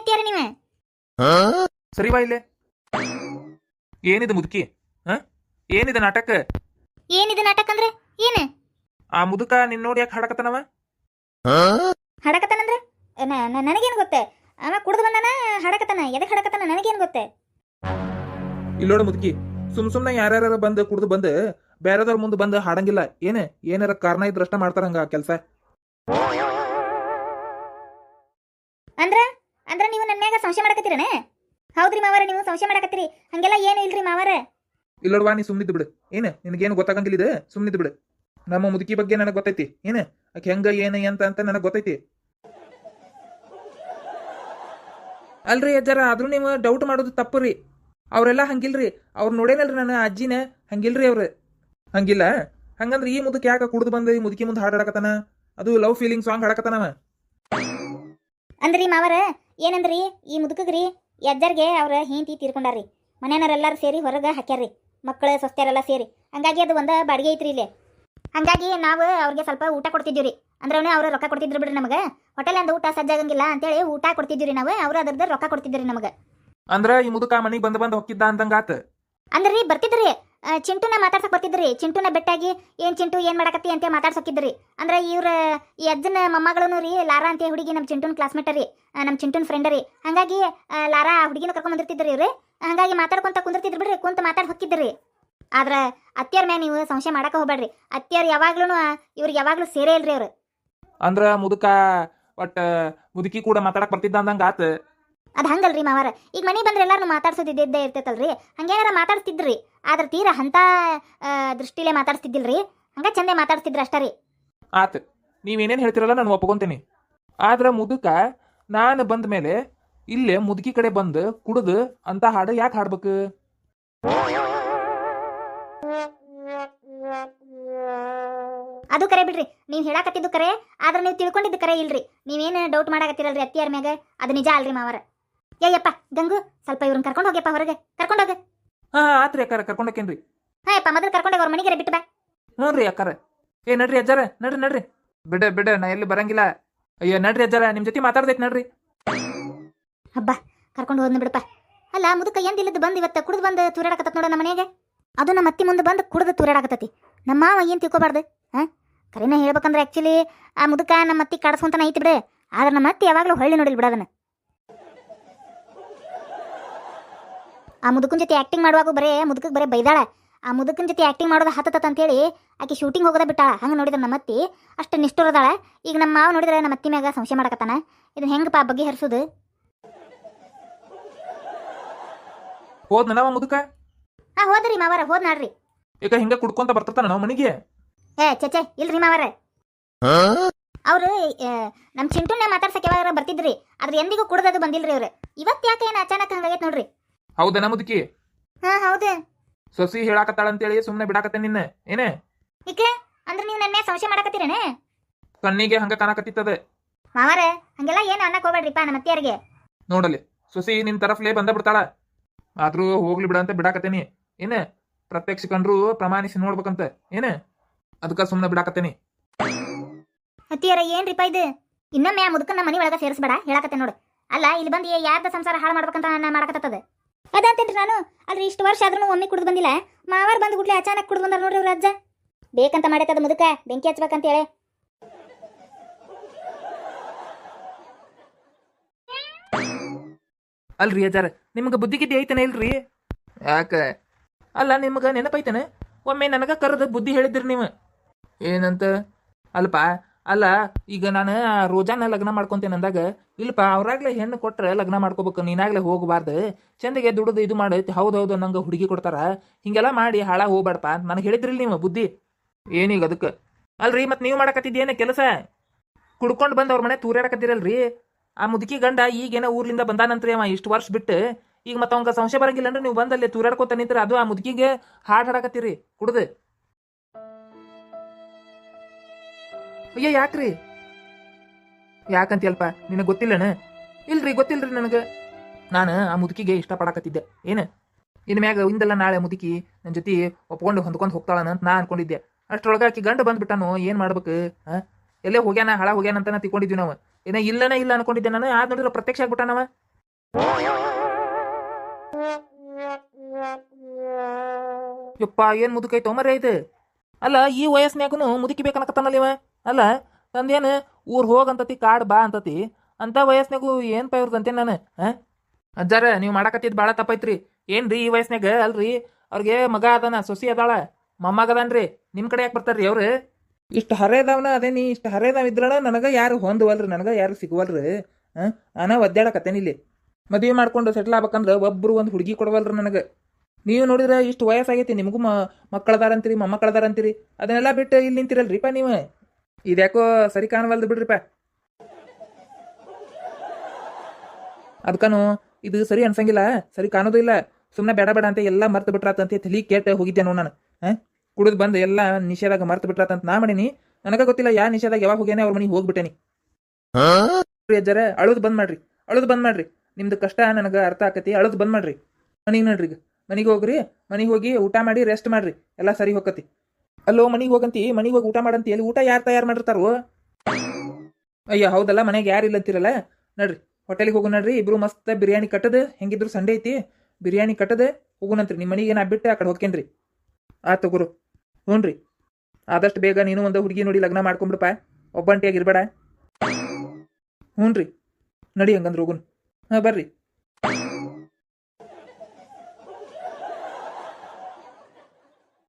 ಅತ್ತಿಯಾರ ನೀವೇ? ಸರಿ ಬಾ ಇಲ್ಲೇ. ಏನಿದೆ ಮುದುಕಿ? ಹ? ಏನಿದೆ ನಾಟಕ? ಏನಿದೆ ನಾಟಕ ಅಂದ್ರೆ? ಏನು? ಆ ಮುದುಕ ನಿನ್ ನೋಡಿ ಯಾಕೆ ಹಾಡಕತ್ತನವ? ಹಡಕತನಂದ್ರೆ ನನಗೇನು ಗೊತ್ತೆ? ಅವ ಕುಡ್ದು ಬಂದಾನ ಹಡಕತನ ಎದಕ್ಕೆ ಹಡಕತನ ನನಗೇನು ಗೊತ್ತೆ? ಇಲ್ಲೋಡ ಮುದುಕಿ ಸುಮ್ ಸುಮ್ನೆ ಯಾರ್ಯಾರ ಬಂದು ಕುಡ್ದು ಬಂದು ಬೇರೆದವ್ರ ಮುಂದೆ ಬಂದು ಹಾಡಂಗಿಲ್ಲ. ಏನೇ? ಏನಾರ ಕಾರಣ ಇದ್ರಷ್ಟ ಮಾಡ್ತಾರಂಗ ಕೆಲಸ. ಹೌದ್ರಿ ಮಾವರ ನೀವು ಸಂಶಯ ಮಾಡಕತ್ತೀರಿ. ಹಂಗೆಲ್ಲ ಏನು ಇಲ್ರಿ ಮಾವರ? ಇಲ್ಲೋಡ್ವಾ ನೀ ಸುಮ್ನಿದ್ದು ಬಿಡು. ಏನ ನಿನಗೇನು ಗೊತ್ತಾಗಂಗಿಲ್ಲ ಇದು? ಸುಮ್ನಿದ್ದು ಬಿಡು. ನಮ್ಮ ಮುದುಕಿ ಬಗ್ಗೆ ನನಗೆ ಗೊತ್ತೈತಿ. ಏನ ಆಕೆ ಹೆಂಗ ಏನ ಅಂತ ಅಂತ ನನಗೆ ಗೊತ್ತೈತಿ. ಅಲ್ರಿ ಅಜ್ಜಾರ ಆದ್ರೂ ನೀವು ಡೌಟ್ ಮಾಡೋದು ತಪ್ಪು ರೀ ಅವರೆಲ್ಲ ಹಂಗಿಲ್ರಿ. ಅವ್ರು ನೋಡೇನಲ್ರಿ ನನ್ನ ಅಜ್ಜಿನ? ಹಂಗಿಲ್ರಿ ಅವ್ರು. ಹಂಗಿಲ್ಲ? ಹಂಗಂದ್ರೆ ಈ ಮುದುಕ ಯಾಕೆ ಕುಡಿದು ಬಂದ? ಈ ಮುದುಕಿ ಮುಂದೆ ಹಾಡಾಡಕತ್ತಾನ ಅದು ಲವ್ ಫೀಲಿಂಗ್ ಸಾಂಗ್ ಹಾಡಕತ್ತಾನವ ಅಂದ್ರಿ ಮಾವರ ಏನಂದ್ರಿ? ಈ ಮುದುಕಗ್ರಿ ಯಜ್ಜರ್ಗೆ ಅವ್ರ ಹಿಂತಿ ತೀರ್ಕೊಂಡಾರ್ರಿ. ಮನೆಯವರೆಲ್ಲರೂ ಸೇರಿ ಹೊರಗೆ ಹಾಕ್ಯಾರ್ರಿ. ಮಕ್ಕಳು ಸೊಸ್ತೆಯರೆಲ್ಲ ಸೇರಿ. ಹಂಗಾಗಿ ಅದು ಒಂದು ಬಾಡಿಗೆ ಐತ್ರಿ ಇಲ್ಲಿ. ಹಂಗಾಗಿ ನಾವು ಅವ್ರಿಗೆ ಸ್ವಲ್ಪ ಊಟ ಕೊಡ್ತಿದ್ದೀವಿ ರೀ ಅಂದ್ರೆ ಅವ್ರು ರೊಕ್ಕ ಕೊಡ್ತಿದ್ರು ಬಿಡ್ರಿ ನಮಗೆ. ಹೋಟೆಲ್ ಅಂದ ಊಟ ಸಜ್ಜಾಗಂಗಿಲ್ಲ ಅಂತೇಳಿ ಊಟ ಕೊಡ್ತಿದ್ದೀವಿ ನಾವು. ಅವ್ರು ಅದ್ರದ್ದು ರೊಕ್ಕ ಕೊಡ್ತಿದ್ರಿ ನಮಗೆ. ಅಂದ್ರೆ ಈ ಮುದುಕ ಮನಿಗೆ ಬಂದ್ ಬಂದ್ ಹೊಕ್ಕಿದ್ದ ಅಂದಂಗಾತ ರೀ ಬರ್ತಿದ್ರಿ. ಚಿಂಟುನ ಮಾತಾಡ್ಸಕ್ ಬರ್ತಿದ್ರಿ. ಚಿಂಟುನ ಬೆಟ್ಟಾಗಿ ಏನ್ ಚಿಂಟು ಏನ್ ಮಾಡಕತ್ತಿ ಅಂತ ಮಾತಾಡ್ಸಕ್ಕಿದ್ರಿ ಅಂದ್ರೆ ಇವ್ರ ಈ ಅಜ್ಜನ ರೀ ಲಾರಾ ಅಂತ ಹುಡುಗಿ ನಮ್ಮ ಚಿಂಟುನ ಕ್ಲಾಸ್ಮೇಟ್ ರೀ. ನಮ್ಮ ಚಿಂಟುನ್ ಫ್ರೆಂಡ್ ರೀ. ಹಂಗಾಗಿ ಲಾರಾ ಹುಡುಗಿನ ಕರ್ಕೊಂಡು ಬಂದಿರ್ತಿದ್ರಿ ರೀ ಹಂಗಾಗಿ ಮಾತಾಡ್ಕೊಂತ ಕುಂದಿರ್ತಿದ್ರು ಬಿಡ್ರಿ ಕುಂತ ಮಾತಾಡ್ ಹೊಕ್ಕಿದ್ರಿ. ಆದ್ರೆ ಅತ್ಯಾರ ಮೇಲೆ ನೀವು ಸಂಶಯ ಮಾಡಕ ಹೋಗ್ಬೇಡ್ರಿ ಅತ್ಯಾರ ಯಾವಾಗ್ಲೂ ಇವ್ರಿಗೆ ಯಾವಾಗ್ಲೂ ಸೇರೇ ಇಲ್ರಿ ಅವ್ರು. ಅಂದ್ರ ಮುದುಕ ಒಟ್ಟ ಮುದುಕಿ ಕೂಡ ಮಾತಾಡಕ್ ಬರ್ತಿದ್ದ ಅಂದಂಗಾತ ಅದ್ ಹಂಗಲ್ರಿ ಮಾವಾರ. ಈಗ ಮನೆ ಬಂದ್ರೆ ಎಲ್ಲಾರು ಮಾತಾಡ್ಸೋದಿದ್ದೇ ಇರ್ತೈತಲ್ರಿ. ಹಂಗೇನಾರ ಮಾತಾಡ್ತಿದ್ರಿ ಆದ್ರ ತೀರ ಹಂತ ದೃಷ್ಟಿಲೇ ಮಾತಾಡ್ಸ್ತಿದ್ದಿಲ್ರಿ. ಹಂಗ ಚಂದೆ ಮಾತಾಡ್ತಿದ್ರಿ ಅಷ್ಟ ರೀ. ಆತ. ನೀವೇನೇನು ಹೇಳ್ತಿರಲ್ಲ ನಾನು ಒಪ್ಕೊಂತೀನಿ. ಆದ್ರ ಮುದುಕ ನಾನು ಬಂದ ಮೇಲೆ ಇಲ್ಲೇ ಮುದುಕಿ ಕಡೆ ಬಂದು ಕುಡ್ದು ಅಂತ ಹಾಡು ಯಾಕೆ ಹಾಡ್ಬೇಕು? ಅದು ಕರೆ ಬಿಡ್ರಿ. ನೀವು ಹೇಳಾಕತ್ತಿದ್ದು ಕರೆ ಆದ್ರೆ ನೀವು ತಿಳ್ಕೊಂಡಿದ್ದು ಕರೆ ಇಲ್ರಿ. ನೀವೇನು ಡೌಟ್ ಮಾಡಾಕತ್ತಿರಲ್ರಿ ಅತ್ತಿಯಾರ ಮ್ಯಾಗ? ಅದು ನಿಜ ಅಲ್ರಿ ಮಾವರ. ಏಯಪ್ಪ ಗಂಗು ಸ್ವಲ್ಪ ಇವ್ರನ್ನ ಕರ್ಕೊಂಡು ಹೋಗ್ಯಪ್ಪ ಹೊರಗೆ. ಕರ್ಕೊಂಡು ಹೋಗ. ಹಾ ಆತ್ರಿ ಅಕ್ಕಾರ ಕರ್ಕೊಂಡೋಕೇನ್ರಿ ಹಾ ಯಪ್ಪ ಮೊದಲು ಕರ್ಕೊಂಡು ಅವ್ರ ಮನೆಗೆ ಬಿಟ್ಟು ಬಾ. ಹ್ಞೂ ರೀ ಅಕ್ಕಾರ. ಏ ನಡ್ರಿ ಅಜ್ಜಾರ ನಡ್ರಿ ನಡ್ರಿ. ಬಿಡ ಬಿಡ ನಾ ಎಲ್ಲಿ ಬರಂಗಿಲ್ಲ. ಅಯ್ಯೋ, ನಡ್ರಿ ಅಜ್ಜಾರ ನಿಮ್ಮ ಜೊತೆ ಮಾತಾಡ್ದೈತಿ ನಡ್ರಿ. ಹಬ್ಬ, ಕರ್ಕೊಂಡು ಹೋದ್ನ ಬಿಡಪ್ಪ. ಅಲ್ಲ, ಮುದುಕ ಎಂದಿಲ್ಲದ್ದು ಬಂದು ಇವತ್ತು ಕುಡಿದು ಬಂದು ತೂರಾಡಕತ್ತ ನೋಡ ನಮ್ಮ ಮನೆಗೆ? ಅದು ನಮ್ಮ ಅತ್ತಿ ಮುಂದೆ ಬಂದು ಕುಡಿದು ತೂರಾಡಕತ್ತತಿ. ನಮ್ಮ ಮಾವ ಏನು ತಿಳ್ಕೊಬಾರ್ದು, ಹಾಂ? ಕರೆನ ಹೇಳ್ಬೇಕಂದ್ರೆ ಆ್ಯಕ್ಚುಲಿ ಆ ಮುದುಕ ನಮ್ಮ ಅತ್ತಿ ಕಾಡಿಸ್ಕೊಂತಾನ ಐತಿ ಬಿಡು. ಆದ್ರೆ ನಮ್ಮ ಅತ್ತಿ ಯಾವಾಗಲೂ ಹೊಳ್ಳಿ ನೋಡಿಲ್ ಬಿಡೋದನ್ನ ಆ ಮುದುಕನ ಜೊತೆ ಆ್ಯಕ್ಟಿಂಗ್ ಮಾಡುವಾಗ ಬರೇ ಮುದುಕಕ್ಕೆ ಬರೇ ಬೈದಾಳ. ಆ ಮುದುಕನ ಜೊತೆ ಆ್ಯಕ್ಟಿಂಗ್ ಮಾಡೋದು ಹತ್ತತ್ತ ಅಂತೇಳಿ ಆಕೆ ಶೂಟಿಂಗ್ ಹೋಗೋದ ಬಿಟ್ಟಾಳ. ಹಂಗೆ ನೋಡಿದ್ರೆ ನಮ್ಮ ಅತ್ತಿ. ಅಷ್ಟು ನಿಷ್ಠುರದಾಳ. ಈಗ ನಮ್ಮ ಮಾವ ನೋಡಿದ್ರೆ ನಮ್ಮ ಅತ್ತಿ ಮ್ಯಾಗ ಸಂಶಯ ಮಾಡಕತ್ತಾನ. ಇದನ್ನ ಹೆಂಗಪ್ಪ ಬಗ್ಗೆ ಹರಿಸೋದು? ಹೋದ್ನ ನಾವ ಮುದುಕ? ಹಾ ಹೋದ್ರಿ ಮಾವಾರ ಹೋದ್ ನಾಡ್ರಿ. ಈಗ ಹಿಂಗೆ ಕುಡ್ಕೊಂತ ಬರ್ತಿರ್ತಾನ ನಾವು ಮನೆಗೆ? ಏ ಚಚೆ ಇಲ್ರಿ ಮಾವಾರ. ಅವ್ರು ನಮ್ಮ ಚಿಂಟುನೇ ಮಾತಾಡ್ಸಕ್ಕೆ ಯಾವಾಗ ಬರ್ತಿದ್ರಿ. ಆದ್ರೆ ಎಂದಿಗೂ ಕುಡ್ದದು ಬಂದಿಲ್ರಿ ಅವ್ರು. ಇವತ್ತು ಯಾಕೆ ಏನು ಅಚಾನಕ್ ಹಂಗಾಗೈತೆ ನೋಡ್ರಿ. ಹೌದಾ ಮುದುಕಿ? ಹಾ ಹೌದು. ಸೊಸಿ ಹೇಳಾಕತ್ತಾಳ ಅಂತೇಳಿ ಸುಮ್ಮನೆ ಬಿಡಾಕತ್ತೆ ನಿನ್ನ? ಏನೇ? ಇಕ್ಕೆ ಅಂದ್ರೆ ನೀವು ನನ್ನ ಸಂಶಯ ಮಾಡಕತ್ತೀರೇನೆ? ಕಣ್ಣಿಗೆ ಹಂಗ ಕಾಣಕತ್ತಿತ್ತದ. ಮಾವಾರ ಹಂಗೆಲ್ಲ ಏನು ಅನ್ನಕ್ ಹೋಗ್ಬೇಡ್ರಿಪ್ಪ ನಮ್ಮ ಅತ್ತಿಯರಿಗೆ. ನೋಡಲಿ ಸೊಸಿ ನಿನ್ ತರಫ್ಲೇ ಬಂದ ಬಿಡ್ತಾಳ. ಆದ್ರೂ ಹೋಗ್ಲಿ ಬಿಡ ಅಂತ ಬಿಡಾಕತ್ತೇನಿ. ಏನ? ಪ್ರತ್ಯಕ್ಷ ಕಂಡ್ರು ಪ್ರಮಾಣಿಸಿ ನೋಡ್ಬೇಕಂತ. ಏನ? ಅದಕ್ಕ ಸುಮ್ಮನೆ ಬಿಡಾಕತ್ತೇನಿ. ಅತ್ತಿಯರ ಏನ್ರಿಪ್ಪ ಇದು? ಇನ್ನೊಮ್ಮೆ ಆ ಮುದುಕನ್ನ ಮನೆ ಒಳಗ ಸೇರಿಸ್ಬೇಡ ಹೇಳಾಕತ್ತೆ ನೋಡು. ಅಲ್ಲ ಇಲ್ಲಿ ಬಂದು ಯಾರ್ದ ಸಂಸಾರ ಹಾಳು ಮಾಡ್ಬೇಕಂತ ನಾನು ಮಾಡಕತ್ತದ? ಅದಂತೇನ್ರಿ ನಾನು? ಅಲ್ರಿ ಇಷ್ಟು ವರ್ಷ ಆದ್ರೂ ಒಮ್ಮೆ ಕುಡಿದು ಬಂದಿಲ್ಲ. ಮಾವಾರ್ ಬಂದು ಗುಡ್ಲೆ ಅಚಾನಕ್ ಕುಡಿದು ಬಂದಾರ ನೋಡ್ರಿ ಇವ್ರ ಅಜ್ಜ. ಬೇಕಂತ ಮಾಡೈತದ ಮುದುಕ ಬೆಂಕಿ ಹಚ್ಬೇಕಂತೇಳಿ ಅಲ್ರಿ ಅಜ್ಜಾರ ನಿಮ್ಗೆ ಬುದ್ಧಿ ಗಿದ್ದಿ ಐತನ ಇಲ್ರಿ? ಯಾಕೆ? ಅಲ್ಲ ನಿಮ್ಗೆ ನೆನಪೈತಾನೆ? ಒಮ್ಮೆ ನನಗ ಕರೆದು ಬುದ್ಧಿ ಹೇಳಿದ್ರಿ ನೀವು. ಏನಂತ? ಅಲ್ಪ ಅಲ್ಲ, ಈಗ ನಾನು ರೋಜಾನ ಲಗ್ನ ಮಾಡ್ಕೊಂತೇನೆ ಅಂದಾಗ, ಇಲ್ಲಪ್ಪ, ಅವ್ರಾಗ್ಲೇ ಹೆಣ್ಣು ಕೊಟ್ರೆ ಲಗ್ನ ಮಾಡ್ಕೋಬೇಕು, ನೀನಾಗ್ಲೇ ಹೋಗಬಾರ್ದು. ಚಂದಗೆ ದುಡ್ದು ಇದು ಮಾಡಿ ಹೌದು ಹೌದು ನಂಗೆ ಹುಡುಗಿ ಕೊಡ್ತಾರ. ಹಿಂಗೆಲ್ಲ ಮಾಡಿ ಹಾಳ ಹೋಗ್ಬೇಡಪ್ಪ ಅಂತ ನನಗೆ ಹೇಳಿದ್ರಿ ನೀವು, ಬುದ್ಧಿ? ಏನೀಗ ಅದಕ್ಕೆ? ಅಲ್ರಿ, ಮತ್ತೆ ನೀವು ಮಾಡಕತ್ತಿದ್ದೇನೆ ಕೆಲಸ? ಕುಡ್ಕೊಂಡು ಬಂದು ಅವ್ರ ಮನೆ ತೂರಾಡಕತ್ತಿರಲ್ರಿ? ಆ ಮುದುಕಿ ಗಂಡ ಈಗೇನೋ ಊರ್ಲಿಂದ ಬಂದಾನಂತ್ರಿ ಅವ, ಇಷ್ಟು ವರ್ಷ ಬಿಟ್ಟು. ಈಗ ಮತ್ತೆ ಅವಂಗ ಸಂಶಯ ಬರಂಗಿಲ್ಲ ಅಂದ್ರೆ ನೀವು ಬಂದಲ್ಲಿ ತೂರಾಡ್ಕೊತ ನಿಂತರ, ಅದು ಆ ಮುದುಕಿಗೆ ಹಾಡ್ ಹಾಡಕತ್ತೀರಿ, ಕುಡ್ದು. ಅಯ್ಯ, ಯಾಕ್ರಿ? ಯಾಕಂತೀಯಲ್ಪ? ನಿನಗೆ ಗೊತ್ತಿಲ್ಲನ? ಇಲ್ರಿ, ಗೊತ್ತಿಲ್ರಿ ನನಗೆ. ನಾನು ಆ ಮುದುಕಿಗೆ ಇಷ್ಟಪಡಕತ್ತಿದ್ದೆ. ಏನು? ಇನ್ನು ಮ್ಯಾಗ ಇಂದಲ್ಲ ನಾಳೆ ಮುದುಕಿ ನನ್ನ ಜೊತೆ ಒಪ್ಕೊಂಡು ಹೊಂದ್ಕೊಂಡು ಹೋಗ್ತಾಳನ ಅಂತ ನಾ ಅನ್ಕೊಂಡಿದ್ದೆ. ಅಷ್ಟರೊಳಗೆ ಆಕಿ ಗಂಡ ಬಂದ್ಬಿಟ್ಟಾನು, ಏನು ಮಾಡ್ಬೇಕು ಎಲ್ಲೇ ಹೋಗ್ಯಾನ ಹಾಳ ಹೋಗ್ಯಾನ ಅಂತ ನಾ ತಿಳ್ಕೊಂಡಿದ್ವಿ ನಾವು. ಏನ ಇಲ್ಲನ ಇಲ್ಲ ಅನ್ಕೊಂಡಿದ್ದೆ ನಾನು. ಆದ್ ನೋಡಿದ್ರೆ ಪ್ರತ್ಯಕ್ಷ ಆಗ್ಬಿಟ್ಟಾನವ ಯಪ್ಪ, ಏನ್ ಮುದುಕೈತೋ ಮರೇ ಇದು ಅಲ್ಲ, ಈ ವಯಸ್ನ್ಯಾಗನು ಮುದುಕಿ ಬೇಕನ್ನಕತ್ತಾನಲ್ಲ ಇವ? ಅಲ್ಲ ತಂದೇನು ಊರ್ ಹೋಗಂತತಿ, ಕಾಡು ಬಾ ಅಂತತಿ. ಅಂತ ವಯಸ್ಸಿನಾಗೂ ಏನ್ ಪಾ ನಾನು ಹಾಂ ಅಜ್ಜಾರ, ನೀವು ಮಾಡಾಕತ್ತಿದ್ ಭಾಳ ತಪ್ಪೈತ್ರಿ. ಏನ್ರಿ ಈ ವಯಸ್ಸಿನಾಗ ಅಲ್ರಿ, ಅವ್ರಿಗೆ ಮಗ ಅದಾನ, ಸೊಸಿ ಅದಾಳ. ಮೊಮ್ಮಗ ಅದಾನ್ರಿ ನಿಮ್ ಕಡೆ ಯಾಕೆ ಬರ್ತಾರ್ರಿ ಅವ್ರು? ಇಷ್ಟು ಅದೇ ನೀ ಇಷ್ಟು ಹರೇದವ ಇದ್ರಣ ನನಗ ಯಾರು ಹೊಂದುವಲ್ರಿ, ನನಗ ಯಾರು ಸಿಗುವಲ್ರಿ ಹಾಂ ನಾನ ಒದ್ದಾಡಕತ್ತೇನಿ ಇಲ್ಲಿ. ಮದುವೆ ಮಾಡ್ಕೊಂಡು ಸೆಟ್ಲ್ ಆಗ್ಬೇಕಂದ್ರೆ ಒಬ್ರು ಒಂದು ಹುಡುಗಿ ಕೊಡವಲ್ರಿ ನನಗೆ. ನೀವು ನೋಡಿದ್ರೆ ಇಷ್ಟು ವಯಸ್ಸಾಗೈತಿ, ನಿಮಗೂ ಮಕ್ಕಳದಾರಂತೀರಿ, ಮೊಮ್ಮಕ್ಕಳದಾರಂತೀರಿ. ಅದನ್ನೆಲ್ಲ ಬಿಟ್ಟು ಇಲ್ಲಿ ನಿಂತಿರಲ್ರಿಪ್ಪ ನೀವು? ಇದ್ಯಾಕೋ ಸರಿ ಕಾಣವಲ್ದು ಬಿಡ್ರಿಪ್ಪ. ಅದಕ್ಕನು ಇದು ಸರಿ ಅನ್ಸಂಗಿಲ್ಲ, ಸರಿ ಕಾಣೋದು ಇಲ್ಲ. ಸುಮ್ಮನೆ ಬೇಡ ಬೇಡ ಅಂತ ಎಲ್ಲ ಮರ್ತು ಬಿಟ್ರಾತಂತ ತಲಿ ಕೇಟ ಹೋಗಿದ್ದೆ ನೋಡ್ ನಾನು. ಹಾಂ ಕುಡಿದು ಬಂದು ಎಲ್ಲ ನಿಷೇಧಾಗ ಮರ್ತು ಬಿಟ್ರಾತಂತ ನಾ ಮಾಡೀನಿ. ನನಗ ಗೊತ್ತಿಲ್ಲ ಯಾ ನಿಷೇಧಾಗ ಯಾವಾಗ ಹೋಗ್ಯಾನೆ ಅವ್ರ ಮನೆಗೆ ಹೋಗ್ಬಿಟ್ಟೇನಿ. ಅಜ್ಜರ, ಅಳೋದು ಬಂದ್ ಮಾಡ್ರಿ, ಅಳೋದು ಬಂದ್ ಮಾಡ್ರಿ. ನಿಮ್ದು ಕಷ್ಟ ನನಗೆ ಅರ್ಥ ಆಕತಿ, ಅಳೋದು ಬಂದ್ ಮಾಡ್ರಿ. ಮನೆಗೆ ನೋಡ್ರಿ ಈಗ ಮನೆಗೆ ಹೋಗ್ರಿ, ಮನೆಗೆ ಹೋಗಿ ಊಟ ಮಾಡಿ ರೆಸ್ಟ್ ಮಾಡ್ರಿ. ಎಲ್ಲ ಸರಿ ಹೋಗತಿ ಅಲ್ಲೋ, ಮನೆಗೆ ಹೋಗಂತಿ, ಮನೆಗೆ ಹೋಗಿ ಊಟ ಮಾಡಂತಿ, ಅಲ್ಲಿ ಊಟ ಯಾರು ತಯಾರು ಮಾಡಿರ್ತಾರೋ? ಅಯ್ಯ, ಹೌದಲ್ಲ, ಮನೆಗೆ ಯಾರು ಇಲ್ಲ ಅಂತೀರಲ್ಲ? ನಡ್ರಿ ಹೋಟೆಲಿಗೆ ಹೋಗು ನಡ್ರಿ, ಇಬ್ರು ಮಸ್ತ್ ಬಿರಿಯಾನಿ ಕಟ್ಟದ, ಹೆಂಗಿದ್ರು ಸಂಡೆ ಐತಿ, ಬಿರಿಯಾನಿ ಕಟ್ಟದ ಹೋಗುನಂತ್ರಿ ನಿಮ್ಮ ಮನೆಗೆ ನಾ ಬಿಟ್ಟು ಆ ಕಡೆ ಹೋಗ್ಕೇನ್ರಿ. ಆತು ಗುರು ಹ್ಞೂ ಆದಷ್ಟು ಬೇಗ ನೀನು ಒಂದು ಹುಡುಗಿ ನೋಡಿ ಲಗ್ನ ಮಾಡ್ಕೊಂಬಿಡಪ್ಪ ಒಬ್ಬಂಟಿಯಾಗಿರ್ಬೇಡ ಹ್ಞೂ ರೀ ನಡಿ ಹಂಗಂದ್ರೆ ಹೋಗುನ್. ಹಾಂ, ಬರ್ರಿ.